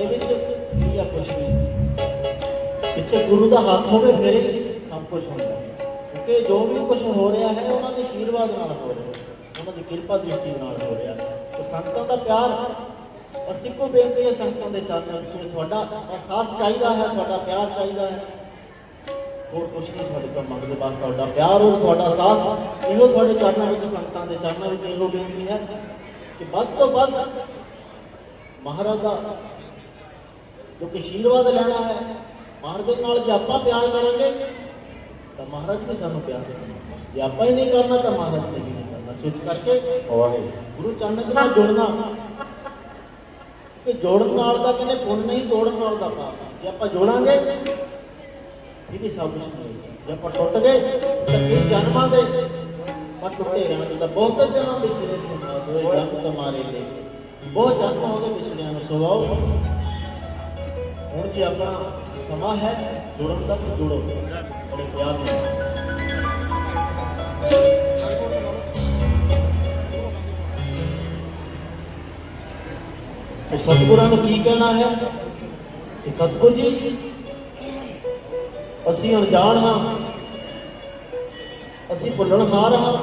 ਹਾਂ ਵਿੱਚ ਕੀ ਆ ਕੁਛ ਪਿੱਛੇ ਗੁਰੂ ਦਾ ਹੱਥ ਹੋਵੇ ਫਿਰ ਹੀ ਸਭ ਕੁਝ ਹੁੰਦਾ। ਕਿਉਂਕਿ ਜੋ ਵੀ ਕੁਝ ਹੋ ਰਿਹਾ ਹੈ, ਉਹਨਾਂ ਦੇ ਆਸ਼ੀਰਵਾਦ ਨਾਲ ਹੋ ਰਿਹਾ ਉਹਨਾਂ ਦੀ ਕਿਰਪਾ ਦ੍ਰਿਸ਼ਟੀ ਨਾਲ ਹੋ ਰਿਹਾ ਹੈ। ਸੰਗਤਾਂ ਦਾ ਪਿਆਰ ਅਸੀਂ ਕੋ ਬੇਨਤੀ ਹੈ ਸੰਗਤਾਂ ਦੇ ਚਰਨਾਂ ਵਿੱਚ ਤੁਹਾਡਾ ਅਹਿਸਾਸ ਚਾਹੀਦਾ ਹੈ, ਤੁਹਾਡਾ ਪਿਆਰ ਚਾਹੀਦਾ ਹੈ। ਹੋਰ ਕੁਛ ਨਹੀਂ ਤੁਹਾਡੇ ਤੋਂ ਮੰਗਦੇ, ਬਸ ਤੁਹਾਡਾ ਪਿਆਰ ਔਰ ਤੁਹਾਡਾ ਸਾਥ। ਇਹੋ ਤੁਹਾਡੇ ਚਰਨਾਂ ਵਿੱਚ, ਸੰਗਤਾਂ ਦੇ ਚਰਨਾਂ ਵਿੱਚ ਇਹੋ ਬੇਨਤੀ ਹੈ ਕਿ ਵੱਧ ਤੋਂ ਵੱਧ ਮਹਾਰਾਜ ਦਾ ਜੋ ਕਿ ਆਸ਼ੀਰਵਾਦ ਲੈਣਾ ਹੈ। ਮਹਾਰਾਜ ਦੇ ਨਾਲ ਜੇ ਆਪਾਂ ਪਿਆਰ ਕਰਾਂਗੇ ਤਾਂ ਮਹਾਰਾਜ ਵੀ ਸਾਨੂੰ ਪਿਆਰ ਕਰਨਗੇ। ਜੇ ਆਪਾਂ ਹੀ ਨਹੀਂ ਕਰਨਾ ਤਾਂ ਮਹਾਰਾਜ ਨੇ ਵੀ ਨਹੀਂ ਕਰਨਾ। ਸੋ ਇਸ ਕਰਕੇ ਵਾਹਿਗੁਰੂ ਗੁਰੂ ਚਰਨ ਦੇ ਨਾਲ ਜੁੜਨਾ ਕਿ ਜੋੜਨ ਨਾਲ ਦਾ ਕਹਿੰਦੇ ਪੁੰਨ ਨਹੀਂ ਤੋੜਨ ਨਾਲ ਦਾ ਪਾਪ ਜੇ ਆਪਾਂ ਜੋੜਾਂਗੇ ਇਹ ਵੀ ਸਭ ਕੁਝ ਨਹੀਂ ਜੇ ਆਪਾਂ ਟੁੱਟ ਗਏ ਤਾਂ ਕਈ ਜਨਮਾਂ ਦੇ ਪਰ ਟੁੱਟੇ ਰਹਿਣਾ ਚਾਹੀਦਾ ਬਹੁਤ ਜਨਮ ਮਾਤ ਹੋਏ ਜਨਮ ਤੁਹਾਰੇ ਲਈ ਬਹੁਤ ਜਨਮ ਹੋ ਗਏ ਵਿਸਰਿਆਂ ਨੂੰ ਸਵਾਓ ਹੁਣ ਜੇ ਆਪਣਾ ਸਮਾਂ ਹੈ ਜੁੜਨ ਦਾ ਤਾਂ ਜੁੜੋ। ਬੜੇ ਪਿਆਰ ਨਾਲ। ਸਤਿਗੁਰਾਂ ਨੂੰ ਕੀ ਕਹਿਣਾ ਹੈ? ਕਿ ਸਤਿਗੁਰ ਜੀ, ਅਸੀਂ ਅਣਜਾਣ ਹਾਂ। ਅਸੀਂ ਭੁੱਲਣਹਾਰ ਹਾਂ।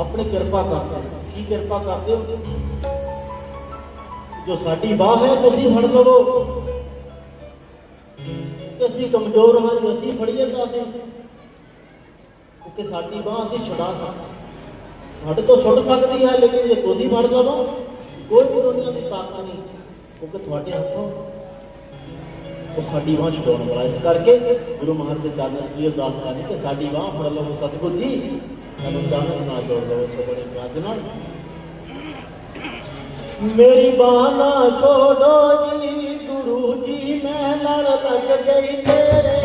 ਆਪਣੀ ਕਿਰਪਾ ਕਰ ਕੀ ਕਿਰਪਾ ਕਰਦੇ ਹੋ? ਜੋ ਸਾਡੀ ਬਾਹ ਹੈ, ਤੁਸੀਂ ਫੜ ਲਵੋ। ਕਿ ਅਸੀਂ ਕਮਜ਼ੋਰ ਹਾਂ, ਜੋ ਅਸੀਂ ਫੜੀਏ ਤਾਂ ਅਸੀਂ ਕਿਉਂਕਿ ਸਾਡੀ ਬਾਹ ਅਸੀਂ ਛੁਡਾ ਸਕਦੇ ਸਾਡੇ ਤੋਂ ਛੁੱਟ ਸਕਦੀ ਹੈ, ਲੇਕਿਨ ਜੇ ਤੁਸੀਂ ਫੜ ਲਵੋ, ਕੋਈ ਵੀ ਦੁਨੀਆ ਦੀ ਤਾਕਤ ਨਹੀਂ, ਕਿਉਂਕਿ ਤੁਹਾਡੇ ਹੱਥੋਂ ਉਹ ਸਾਡੀ ਬਾਹ ਛੁਡਾਉਣ ਵਾਲਾ ਇਸ ਕਰਕੇ ਗੁਰੂ ਮਹਾਰਾਜ ਦੇ ਚਰਨਾਂ 'ਚ ਕੀ ਅਰਦਾਸ ਕਰਨੀ ਕਿ ਸਾਡੀ ਬਾਹ ਫੜ ਲਵੋ। ਸਤਿਗੁਰੂ ਜੀ, ਸਾਨੂੰ ਚਾਨਣ ਨਾ ਜੋੜ ਲਵੋ। ਸੋ ਬੜੇ ਨਾਲ ਮੇਰੀ ਬਾਹ ਨਾ ਛੋੜੋ ਜੀ ਗੁਰੂ ਜੀ ਮੈਂ ਲੜ ਲੱਗ ਗਈ ਤੇਰੇ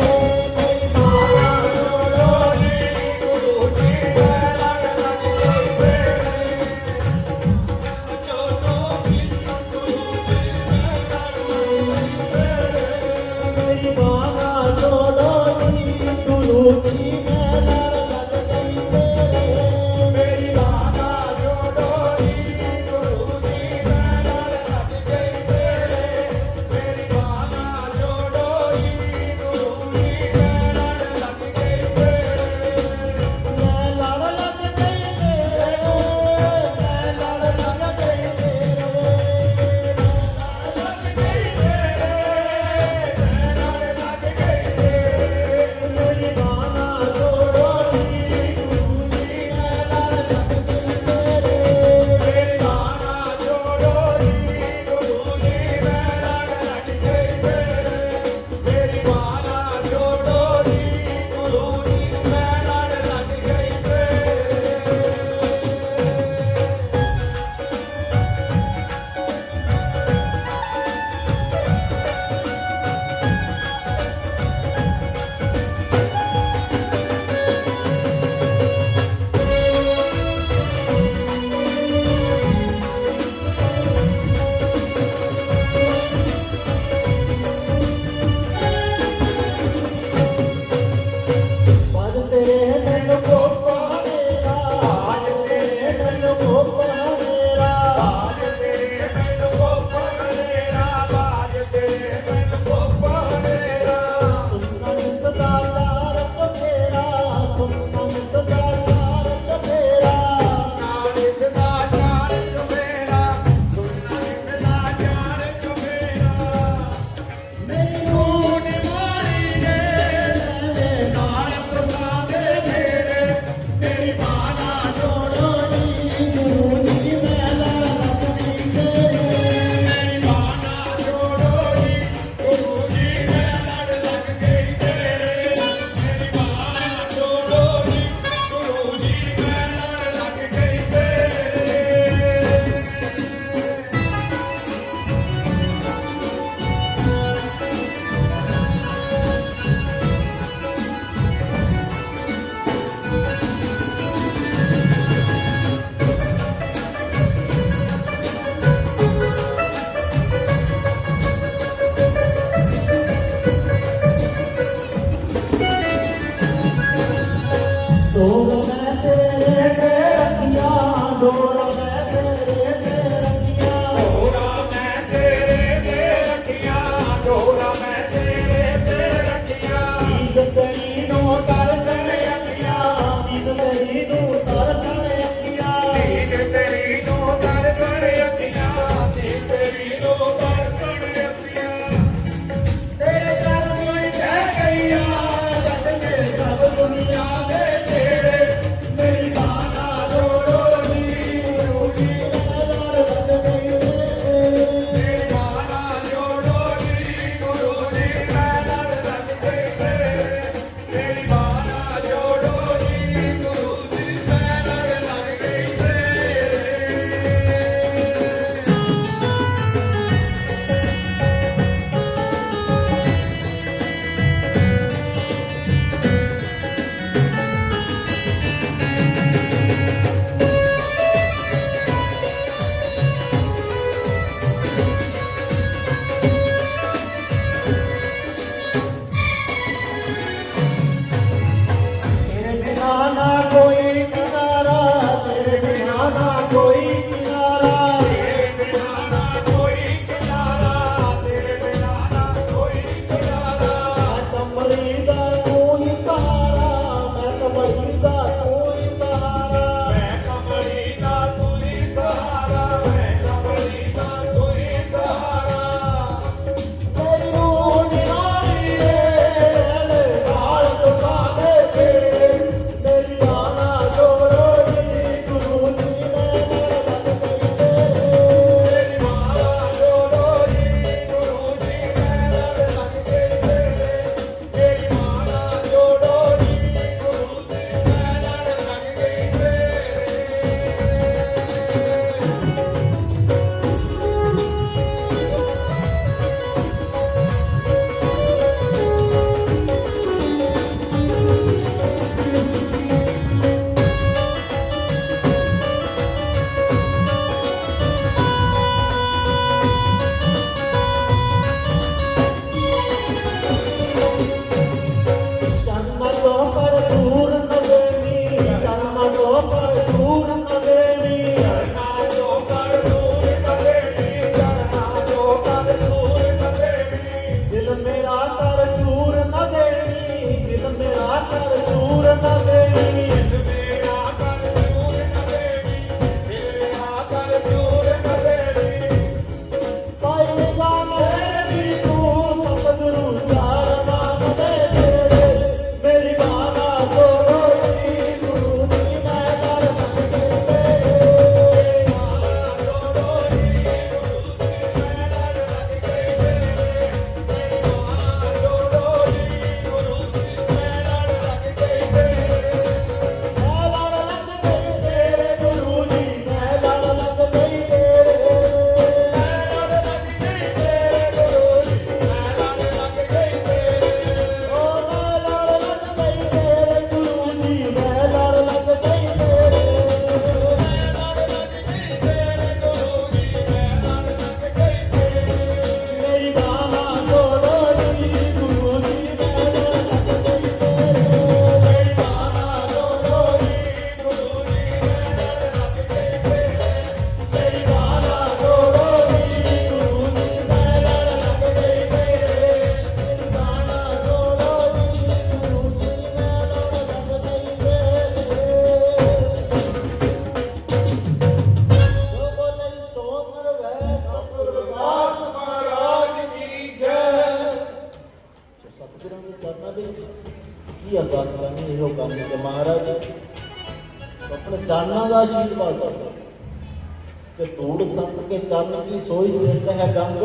ਗੰਦਗੀ ਸੋਈ ਸ੍ਰਿਸ਼ਟ ਹੈ ਗੰਗ।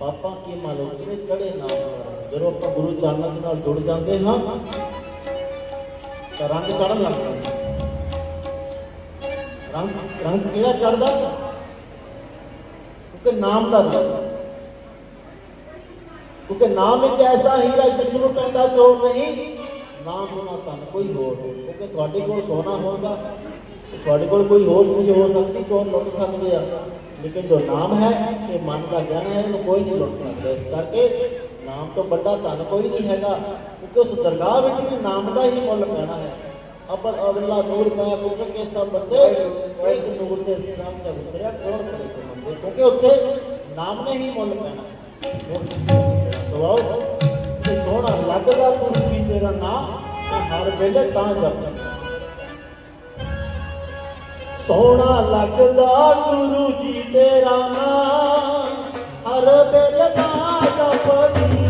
ਪਾਪਾਂ ਕੀ ਮਾਲੋ ਜਿਹੜੇ ਚੜੇ ਨਾਮ ਜਦੋਂ ਆਪਾਂ ਗੁਰੂ ਚਰਨਾਂ ਦੇ ਨਾਲ ਜੁੜ ਜਾਂਦੇ ਹਾਂ, ਤਾਂ ਰੰਗ ਚੜਨ ਲੱਗ ਜਾਂਦਾ। ਰੰਗ ਰੰਗ ਕਿਹੜਾ ਚੜਦਾ ਕਿਉਂਕਿ ਨਾਮ ਦਾ ਰੰਗ। ਕਿਉਂਕਿ ਨਾਮ ਇੱਕ ਐਸਾ ਹੀਰਾ ਜਿਸ ਨੂੰ ਪੈਂਦਾ ਚੋਰ ਨਹੀਂ। ਨਾਮ ਹੋਣਾ ਤਾਂ ਕੋਈ ਹੋਰ ਕਿਉਂਕਿ ਤੁਹਾਡੇ ਕੋਲ ਸੋਨਾ ਹੋਊਗਾ, ਤੁਹਾਡੇ ਕੋਲ ਕੋਈ ਹੋਰ ਚੀਜ਼ ਹੋ ਸਕਦੀ, ਚੋਰ ਲੁੱਟ ਸਕਦੇ ਆ। ਲੇਕਿਨ ਜੋ ਨਾਮ ਹੈ, ਇਹ ਮਨ ਦਾ ਗਿਆਨ ਹੈ, ਇਹਨੂੰ ਕੋਈ ਨਹੀਂ ਲੁੱਟ ਸਕਦਾ ਇਸ ਕਰਕੇ ਨਾਮ ਤੋਂ ਵੱਡਾ ਧਨ ਕੋਈ ਨਹੀਂ ਹੈਗਾ, ਕਿਉਂਕਿ ਉਸ ਦਰਗਾਹ ਵਿੱਚ ਵੀ ਨਾਮ ਦਾ ਹੀ ਮੁੱਲ ਪੈਣਾ ਹੈ। ਅਬਰ ਅੱਲਾ ਨੂਰ ਪਾਇਆ ਕੁਦਰਤ ਕੇ ਸਭ ਬੰਦੇ ਇੱਕ ਨੂਰ ਦੇ ਇਸਲਾਮ ਦਾ ਉਤਰਿਆ ਕੋਰ ਕਰੇ ਬੰਦੇ ਕਿਉਂਕਿ ਉੱਥੇ ਨਾਮ ਨੇ ਹੀ ਮੁੱਲ ਪੈਣਾ। ਸਵਾਉ ਤੇ ਸੋਹਣਾ ਲੱਗਦਾ ਤੂੰ ਕੀ ਤੇਰਾ ਨਾਮ ਹਰ ਵੇਲੇ ਤਾਂ ਜਪਦਾ। ਸੋਹਣਾ ਲੱਗਦਾ ਗੁਰੂ ਜੀ ਤੇਰਾ ਨਾਮ। ਹਰ ਵੇਲੇ ਦਾ ਜਪਦੀ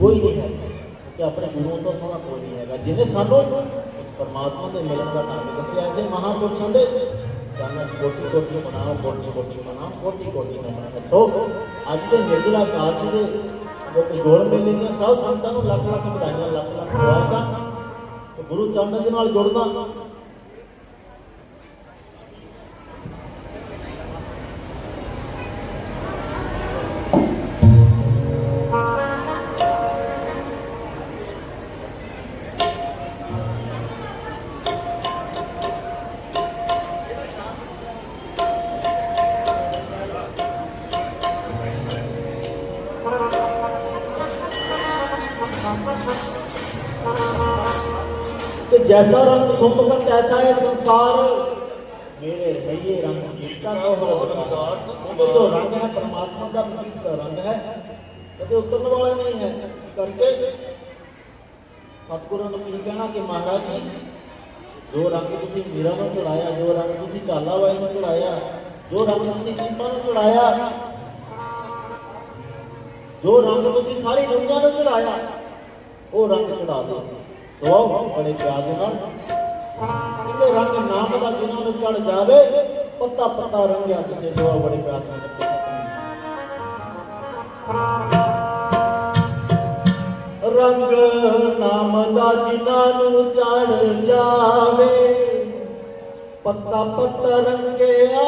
ਕੋਈ ਨਹੀਂ ਹੈ ਕਿ ਆਪਣੇ ਗੁਰੂ ਤੋਂ ਸੋਹਣਾ ਕੋਈ ਨਹੀਂ ਹੈਗਾ। ਜਿਹਨੇ ਸਾਨੂੰ ਉਸ ਪਰਮਾਤਮਾ ਦੇ ਮਿਲਣ ਦਾ ਢੰਗ ਦੱਸਿਆ ਇਹਦੇ ਮਹਾਪੁਰਸ਼ਾਂ ਦੇ ਜਾਨਾਂ ਕੋਟੀ ਕੋਟੀ ਬਣਾਓ, ਕੋਟੀ ਕੋਟੀ ਬਣਾਓ, ਕੋਟੀ ਕੋਟੀ ਨਾ ਬਣਾਓ ਸੋ ਅੱਜ ਦੇ ਨਿਰਜਲਾ ਕਾਸ਼ ਦੇ ਲੋਕ ਕਿ ਜੋੜ ਮੇਲੇ ਦੀਆਂ ਸਭ ਸੰਤਾਂ ਨੂੰ ਲੱਖ ਲੱਖ ਵਧਾਈਆਂ, ਲੱਖ ਲੱਖ ਮੁਬਾਰਕਾਂ। ਗੁਰੂ ਚਰਨ ਦੇ ਨਾਲ ਕਿ ਜੈਸਾ ਰੰਗ ਸੁੰਭਕ ਤੈਸਾ ਹੈ ਸੰਸਾਰ ਮੇਰੇ ਰਹੀਏ ਰੰਗ ਜਿਸਕਾ ਕੋ ਰਦਾਸ ਉਹ ਜੋ ਰੰਗ ਹੈ ਪਰਮਾਤਮਾ ਦਾ ਪ੍ਰਤੀਕ ਰੰਗ ਹੈ ਕਦੇ ਉਤਰਨ ਵਾਲਾ ਨਹੀਂ ਹੈ। ਇਸ ਕਰਕੇ ਸਤਿਗੁਰਾਂ ਨੂੰ ਕੀ ਕਹਿਣਾ ਕਿ ਮਹਾਰਾਜ ਜੀ ਜੋ ਰੰਗ ਤੁਸੀਂ ਮੀਰਾ ਨੂੰ ਚੜਾਇਆ ਜੋ ਰੰਗ ਤੁਸੀਂ ਚਾਲਾ ਵਾਈ ਨੂੰ ਚੜਾਇਆ ਜੋ ਰੰਗ ਤੁਸੀਂ ਕੀਪਾ ਨੂੰ ਚੜਾਇਆ ਜੋ ਰੰਗ ਤੁਸੀਂ ਸਾਰੀ ਦੁਨੀਆ ਨੂੰ ਚੜਾਇਆ ਉਹ ਰੰਗ ਚੜਾ ਦਿਓ ਸੋ ਆਓ ਬੜੇ ਪਿਆਰ ਦੇ ਨਾਲ। ਇਹਦੇ ਰੰਗ ਨਾਮ ਦਾ ਜਿਨ੍ਹਾਂ ਨੂੰ ਚੜ ਜਾਵੇ, ਪੱਤਾ ਪੱਤਾ ਰੰਗਿਆ ਕਿਸੇ ਸੋ ਬੜੇ ਪਿਆਰ ਦੇ ਨਾਲ। ਰੰਗ ਨਾਮ ਦਾ ਜਿਨ੍ਹਾਂ ਨੂੰ ਚੜ ਜਾਵੇ, ਪੱਤਾ ਪੱਤਾ ਰੰਗਿਆ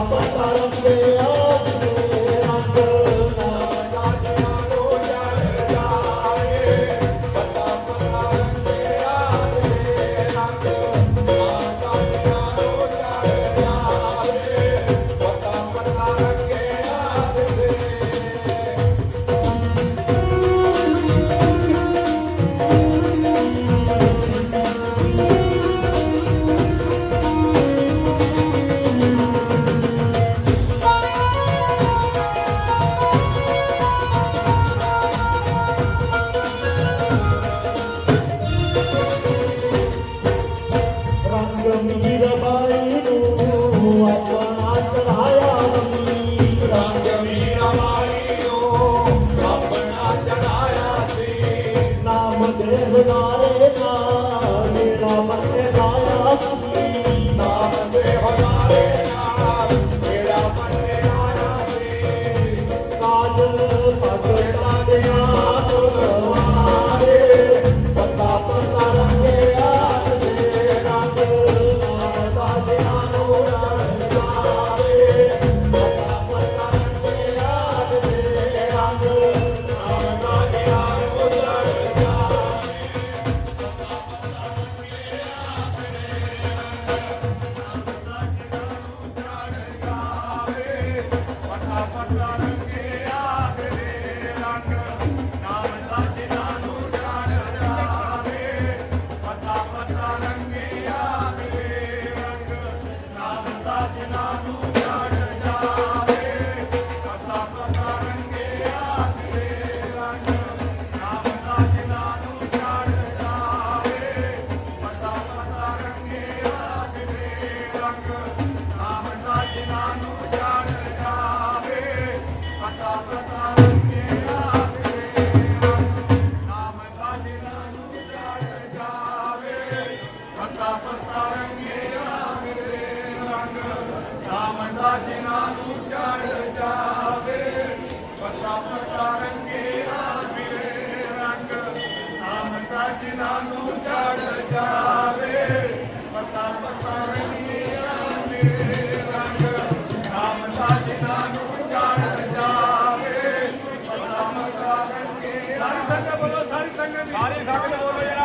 ਪੱਤਾ ਸਾਰੀ ਸੰਗਤ ਬੋਲੋ